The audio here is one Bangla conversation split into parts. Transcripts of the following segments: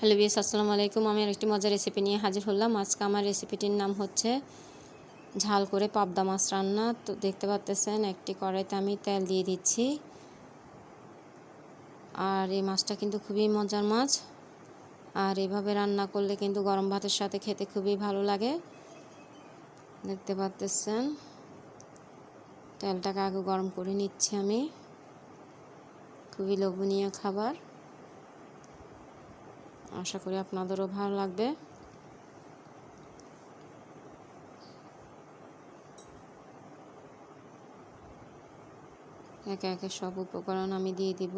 হ্যালো বিএস আসসালামু আলাইকুম। আমি একটি মজার রেসিপি নিয়ে হাজির হলাম। আজকে আমার রেসিপিটির নাম হচ্ছে ঝাল করে পাবদা মাছ রান্না। তো দেখতে পাচ্তেছেন, একটি কড়াইতে আমি তেল দিয়ে দিচ্ছি। আর এই মাছটা কিন্তু খুবই মজার মাছ। আর এভাবে রান্না করলে কিন্তু গরম ভাতের সাথে খেতে খুবই ভালো লাগে। দেখতে পাচ্তেছেন, তেলটাকে আগে গরম করে নিচ্ছি আমি। খুবই লোভনীয় খাবার। আশা করি আপনাদেরও ভালো লাগবে। একে একে সব উপকরণ আমি দিয়ে দিব।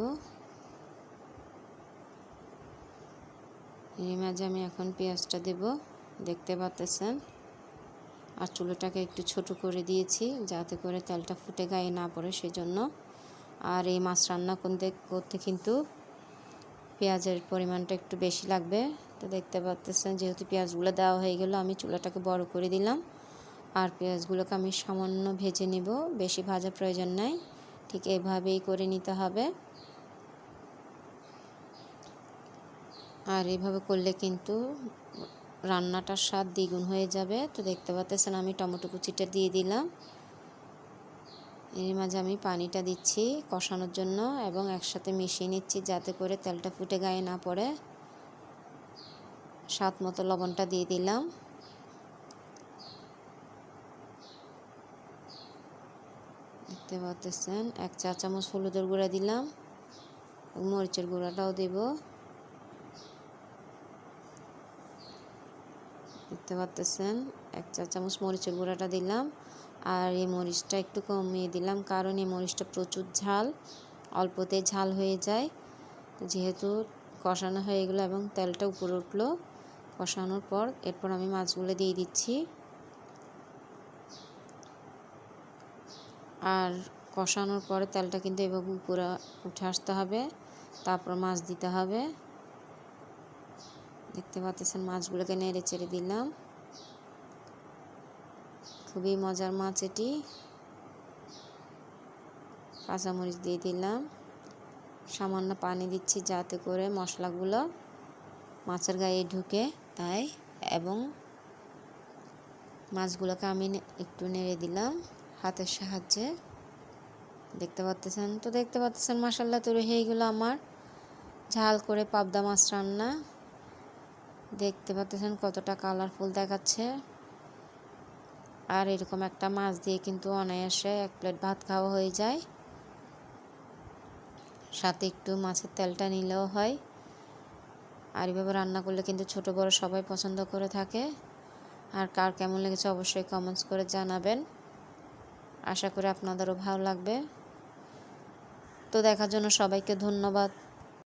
এর মাঝে আমি এখন পেঁয়াজটা দেব, দেখতে পাচ্তেছেন আর চুলোটাকে একটু ছোট করে দিয়েছি, যাতে করে তেলটা ফুটে গায়ে না পড়ে সেজন্য। আর এই মাছ রান্না করতে করতে কিন্তু পেঁয়াজের পরিমাণটা একটু বেশি লাগবে। তো দেখতে পাচ্তেছেন যেহেতু পেঁয়াজগুলো দেওয়া হয়ে গেল, আমি চুলাটাকে বড় করে দিলাম। আর পেঁয়াজগুলোকে আমি সামান্য ভেজে নিব, বেশি ভাজা প্রয়োজন নাই। ঠিক এভাবেই করে নিতে হবে। আর এভাবে করলে কিন্তু রান্নাটার স্বাদ দ্বিগুণ হয়ে যাবে। তো দেখতে পাচ্ছেন, আমি টমেটো কুচিটা দিয়ে দিলাম। এর মাঝে আমি পানিটা দিচ্ছি কষানোর জন্য এবং একসাথে মিশিয়ে নিচ্ছি যাতে করে তেলটা ফুটে গায়ে না পড়ে। স্বাদ মতো লবণটা দিয়ে দিলাম। দেখতে পাচ্ছেন, এক চা চামচ হলুদের গুঁড়া দিলাম মরিচের গুঁড়াটাও দেব। দেখতে পাচ্ছেন, এক চা চামচ মরিচের গুঁড়াটা দিলাম। আর এই মরিচটা একটু কমিয়ে দিলাম, কারণ এই মরিচটা প্রচুর ঝাল, অল্পতে ঝাল হয়ে যায়। যেহেতু কষানো হয়ে গেলো এবং তেলটা উপরে উঠল, কষানোর পর এরপর আমি মাছগুলো দিয়ে দিচ্ছি। আর কষানোর পরে তেলটা কিন্তু এভাবে উপরে উঠে আসতে হবে, তারপর মাছ দিতে হবে। দেখতে পাচ্ছেন, মাছগুলোকে নেড়ে চেড়ে দিলাম। খুবই মজার মাছ এটি। কাঁচামরিচ দিয়ে দিলাম। সামান্য পানি দিচ্ছি যাতে করে মশলাগুলো মাছের গায়ে ঢুকে তাই, এবং মাছগুলোকে আমি একটু নেড়ে দিলাম হাতের সাহায্যে। দেখতে পাচ্তেছেন তো দেখতে পাচ্তেছেন মাসাল্লা তৈরি হয়ে গেলো আমার ঝাল করে পাবদা মাছ রান্না। দেখতে পাচ্তেছেন কতটা কালারফুল দেখাচ্ছে। আর এরকম একটা মাছ দিয়ে কিন্তু অনায়াসে এক প্লেট ভাত খাওয়া হয়ে যায়। সাথে একটু মাছের তেলটা নিলেও হয়। আর এভাবে রান্না করলে কিন্তু ছোট, বড় সবাই পছন্দ করে থাকে। আর কার কেমন লেগেছে অবশ্যই কমেন্টস করে জানাবেন। আশা করি আপনাদেরও ভালো লাগবে। তো দেখার জন্য সবাইকে ধন্যবাদ।